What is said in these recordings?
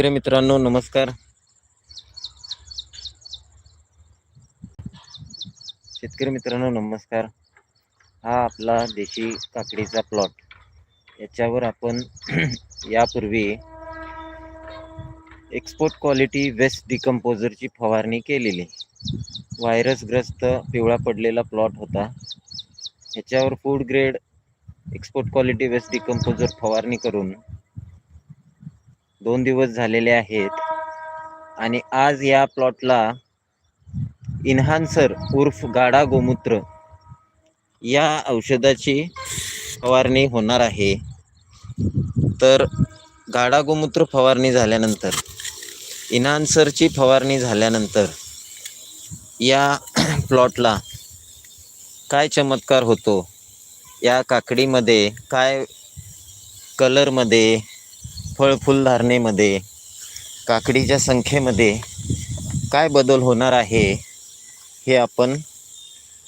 शेतकरी मित्रांनो नमस्कार. शेतकरी मित्रांनो नमस्कार. हा आपला देशी काकडीचा प्लॉट याच्यावर आपण यापूर्वी एक्सपोर्ट क्वालिटी वेस्ट डिकम्पोजरची फवारणी केलेली. व्हायरसग्रस्त पिवळा पडलेला प्लॉट होता. ह्याच्यावर food grade export quality waste decomposer फवारणी करून दोन दिवस झालेले आहेत. आणि आज या प्लॉटला इन्हान्सर उर्फ गाडा गोमूत्र या औषधाची फवारणी होणार आहे. तर गाडा गोमूत्र फवारणी झाल्यानंतर इन्हान्सरची फवारणी झाल्यानंतर या प्लॉटला काय चमत्कार होतो? या काकडीमध्ये काय कलरमध्ये फळ फुलधारणेमध्ये काकडीच्या संख्येमध्ये काय बदल होणार आहे हे आपण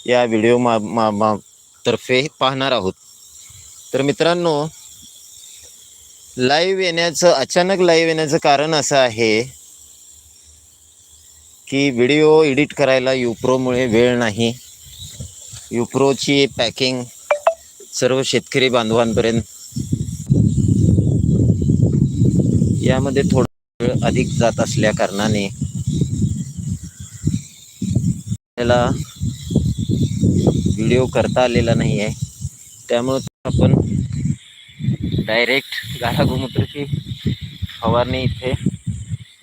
या व्हिडिओ मा मा मा तर्फे पाहणार आहोत. तर मित्रांनो लाईव्ह येण्याचं अचानक लाईव्ह येण्याचं कारण असं आहे की व्हिडिओ एडिट करायला युप्रोमुळे वेळ नाही. युप्रोची पॅकिंग सर्व शेतकरी बांधवांपर्यंत यामध्ये थोडा वेळ अधिक जात असल्या कारणाने त्याला व्हिडिओ करता आलेला नाही आहे त्यामुळं आपण डायरेक्ट गाढा गोमूत्राची फवारणी इथे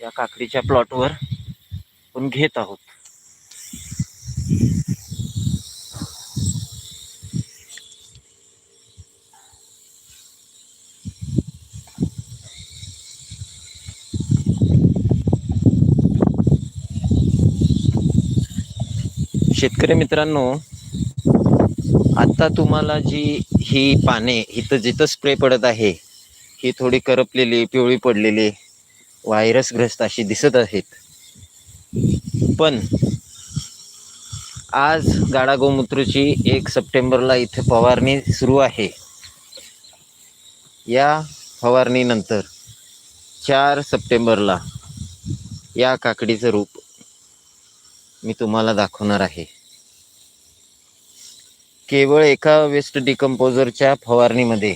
या काकडीच्या प्लॉटवर आपण घेत आहोत. शेतकरी मित्रांनो आता तुम्हाला जी ही पाने इथं जिथं स्प्रे पडत आहे ही थोडी करपलेली पिवळी पडलेली व्हायरसग्रस्त अशी दिसत आहेत. पण आज गाडा गोमूत्रची एक सप्टेंबरला इथे फवारणी सुरू आहे. या फवारणीनंतर चार सप्टेंबरला या काकडीचं रूप मी तुम्हाला दाखवणार आहे. केवळ एका वेस्ट डिकम्पोजरच्या फवारणीमध्ये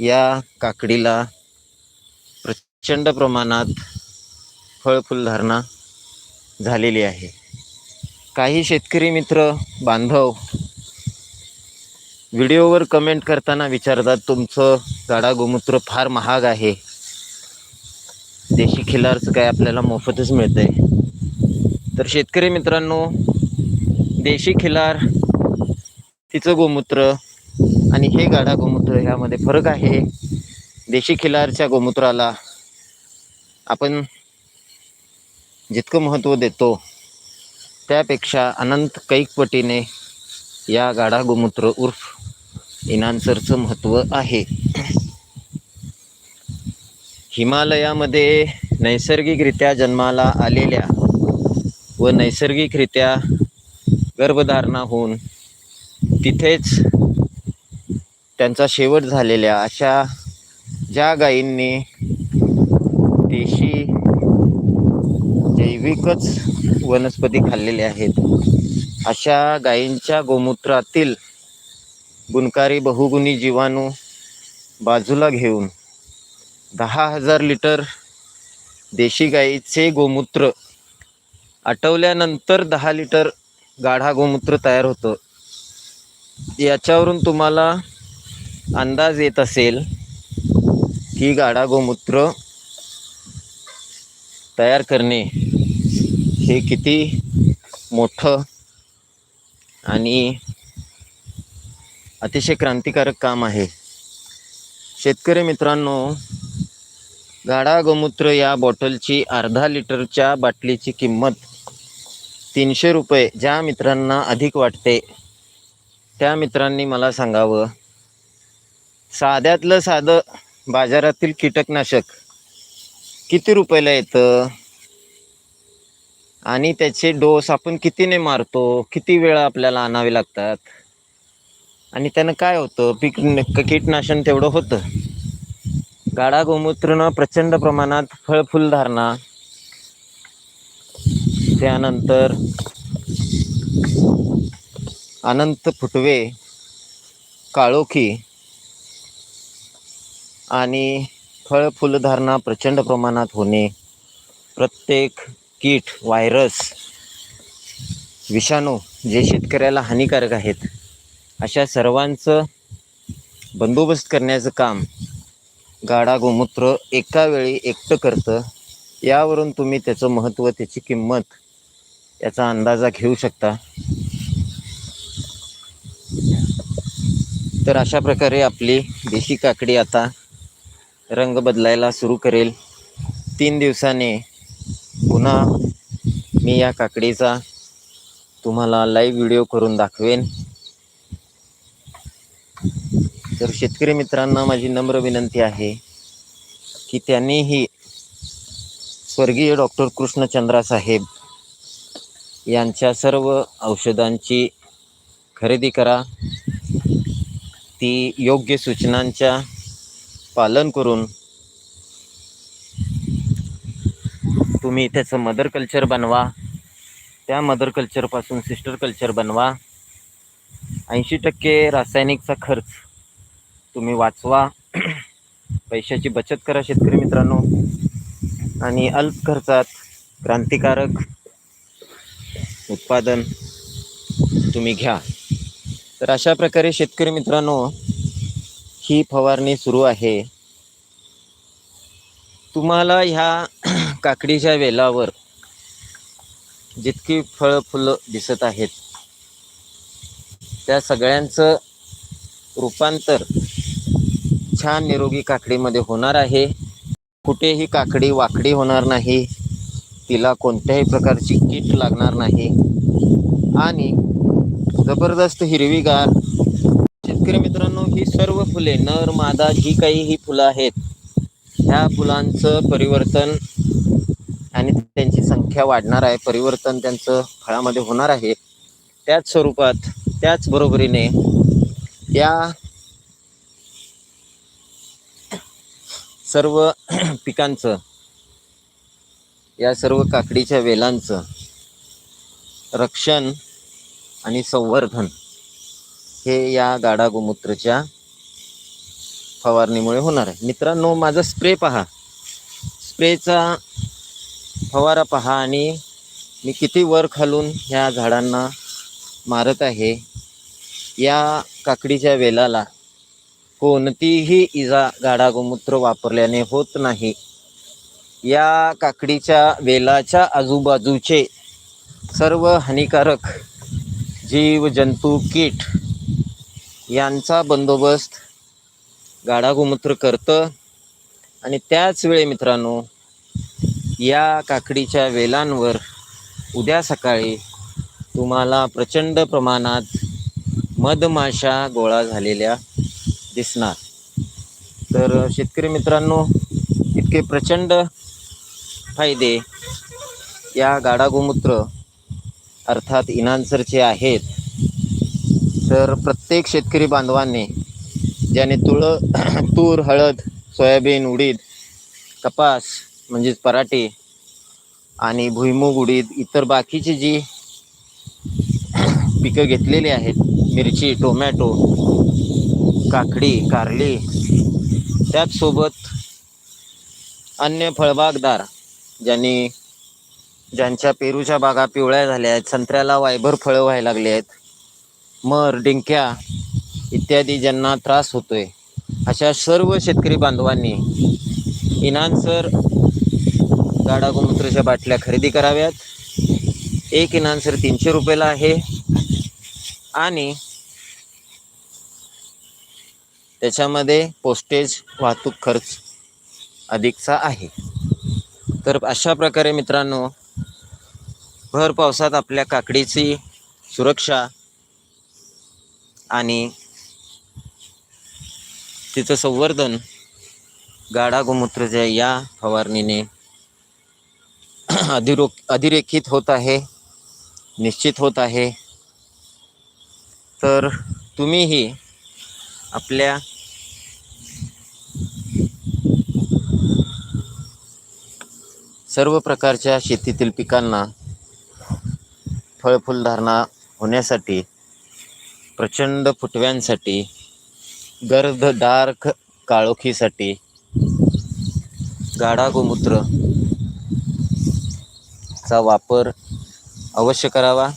या काकडीला प्रचंड प्रमाणात फळ फुलधारणा झालेली आहे. काही शेतकरी मित्र बांधव व्हिडिओवर कमेंट करताना विचारतात तुमचं गाडा गोमूत्र फार महाग आहे. देशी खिलारचं काय आपल्याला मोफतच मिळतंय? तर शेतकरी मित्रांनो देशी खिलार तिचं गोमूत्र आणि हे गाडा गोमूत्र ह्यामध्ये फरक आहे. देशी खिलारच्या गोमूत्राला आपण जितकं महत्त्व देतो त्यापेक्षा अनंत कैक पटीने या गाडा गोमूत्र उर्फ इनान्सरचं महत्त्व आहे. हिमालयामध्ये नैसर्गिकरित्या जन्माला आलेल्या व नैसर्गिकरित्या गर्भधारणा होऊन तिथेच त्यांचा शेवट झालेल्या अशा ज्या गायींनी देशी जैविकच वनस्पती खाल्लेल्या आहेत अशा गायींच्या गोमूत्रातील गुणकारी बहुगुणी जीवाणू बाजूला घेऊन दहा हजार लिटर देशी गाईचे गोमूत्र आटवल्यानंतर दहा लिटर गाढा गोमूत्र तयार होतं. याच्यावरून तुम्हाला अंदाज येत असेल की गाढा गोमूत्र तयार करणे हे किती मोठं आणि अतिशय क्रांतिकारक काम आहे. शेतकरी मित्रांनो गाडा गोमूत्र या बॉटलची अर्धा लिटरच्या बाटलीची किंमत तीनशे रुपये ज्या मित्रांना अधिक वाटते. त्या मित्रांनी मला सांगावं साध्यातलं साधं बाजारातील कीटकनाशक किती रुपयाला येतं? आणि त्याचे डोस आपण कितीने मारतो? किती वेळा आपल्याला आणावे लागतात? आणि त्यानं काय होतं? पीक कीटनाशन तेवढं होतं. गाडा गोमूत्रनं प्रचंड प्रमाणात फळफुल धारणा. त्यानंतर अनंत फुटवे काळोखी आणि फळ फुलधारणा प्रचंड प्रमाणात होणे. प्रत्येक कीट व्हायरस विषाणू जे शेतकऱ्याला हानिकारक आहेत अशा सर्वांचं बंदोबस्त करण्याचं काम गाडा गोमूत्र एका वेळी एकटं करतं यावरून तुम्ही त्याचं महत्त्व त्याची किंमत याचा अंदाजा घेऊ शकता. तर अशा प्रकारे आपली देशी काकडी आता रंग बदलायला सुरू करेल. तीन दिवसाने पुन्हा मी या काकडीचा तुम्हाला लाईव्ह व्हिडिओ करून दाखवेन. तर शेतकरी मित्रांना माझी नम्र विनंती आहे की त्यांनीही स्वर्गीय डॉक्टर कृष्णचंद्रा साहेब यांच्या सर्व औषधांची खरेदी करा. ती योग्य सूचनांच्या पालन करून तुम्ही त्याचं मदर कल्चर बनवा त्या मदर कल्चरपासून सिस्टर कल्चर बनवा. ऐंशी टक्के रासायनिकचा खर्च तुम्ही वाचवा. पैशाची बचत करा शेतकरी मित्रांनो. आणि अल्प खर्चात क्रांतिकारक उत्पादन तुम्ही घ्या. तर अशा प्रकारे शेतकरी मित्रांनो ही फवारणी सुरू आहे. तुम्हाला ह्या काकडीच्या वेलावर जितकी फळं फुलं दिसत आहेत त्या सगळ्यांचं रूपांतर छान निरोगी काकडीमध्ये होणार आहे. कुठेही काकडी वाकडी होणार नाही. तिला कोणत्याही प्रकारची कीट लागणार नाही. आणि जबरदस्त हिरवीगार. शेतकरी मित्रांनो ही सर्व फुले नर मादा जी काही ही फुलं आहेत ह्या फुलांचं परिवर्तन आणि त्यांची संख्या वाढणार आहे. परिवर्तन त्यांचं फळामध्ये होणार आहे. त्याच स्वरूपात त्याच बरोबरीने या सर्व पिकांचं या सर्व काकडीच्या वेलांचं रक्षण आणि संवर्धन हे या गाडा गोमूत्रच्या फवारणीमुळे होणार आहे. मित्रांनो माझा स्प्रे पहा. स्प्रेचा फवारा पहा आणि मी किती वर खालून ह्या झाडांना मारत आहे. या काकडीच्या वेलाला हो, कोणतीही इजा गाडा गोमूत्र वापरल्याने होत नाही. या काकडीच्या वेलाच्या आजूबाजूचे सर्व हानिकारक जीव जंतू कीट यांचा बंदोबस्त गाडा गोमूत्र करतं. आणि त्याच वेळी मित्रांनो या काकडीच्या वेलांवर उद्या सकाळी तुम्हाला प्रचंड प्रमाणात मधमाशा गोळा झालेल्या दिसणार. तर शेतकरी मित्रांनो इतके प्रचंड फायदे या गाडा गोमूत्र अर्थात इनान्सरचे आहेत. तर प्रत्येक शेतकरी बांधवांनी ज्याने तुळ तूर हळद सोयाबीन उडीद कपास म्हणजेच पराठे आणि भुईमूग उडीद इतर बाकीची जी पिकं घेतलेली आहेत मिरची टोमॅटो काकडी कारली त्याचसोबत अन्य फळबागदार ज्यांनी ज्यांच्या पेरूच्या बागा पिवळ्या झाल्या आहेत संत्र्याला वायभर फळं व्हायला लागली आहेत मर डिंक्या इत्यादी ज्यांना त्रास होतोय. अशा सर्व शेतकरी बांधवांनी इनान्सर गाडा गोमूत्राच्या बाटल्या खरेदी कराव्यात. एक इनान्सर तीनशे रुपयाला आहे. आणि त्याच्यामध्ये पोस्टेज वाहतूक खर्च अधिकचा आहे. तर अशा प्रकारे मित्रांनो भर पावसात आपल्या काकडीची सुरक्षा आणि तिचं संवर्धन गाडा गोमूत्रच्या या फवारणीने अधिरोक अधिरेखित होत आहे निश्चित होत आहे. तर तुम्हीही आपल्या सर्व प्रकारच्या शेतीतील पिकांना फळफुलधारणा होण्यासाठी प्रचंड फुटव्यांसाठी गर्द डार्क काळोखीसाठी गाढा गोमूत्र चा वापर अवश्य करावा.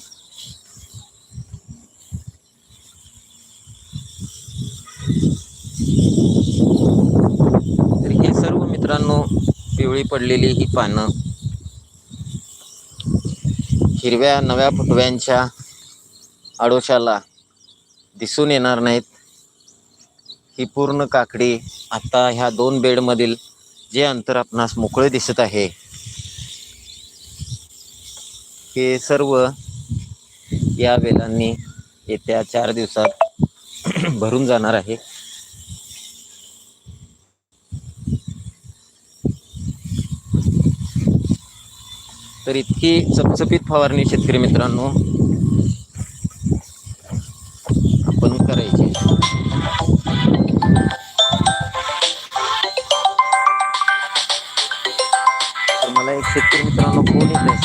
तर हे सर्व मित्रांनो पिवळी पडलेली ही पानं. हिरव्या नव्या फुटव्यांच्या आडोशाला दिसून येणार नाहीत. ही पूर्ण काकडी आता ह्या दोन बेडमधील जे अंतर आपणास मोकळे दिसत आहे हे सर्व या वेलांनी येत्या चार दिवसात भरून जाणार आहे. तर इतकी चपचपीत फवारणी शेतकरी मित्रांनो आपण करायची. तर मला एक शेतकरी मित्रांनो फोन येत आहे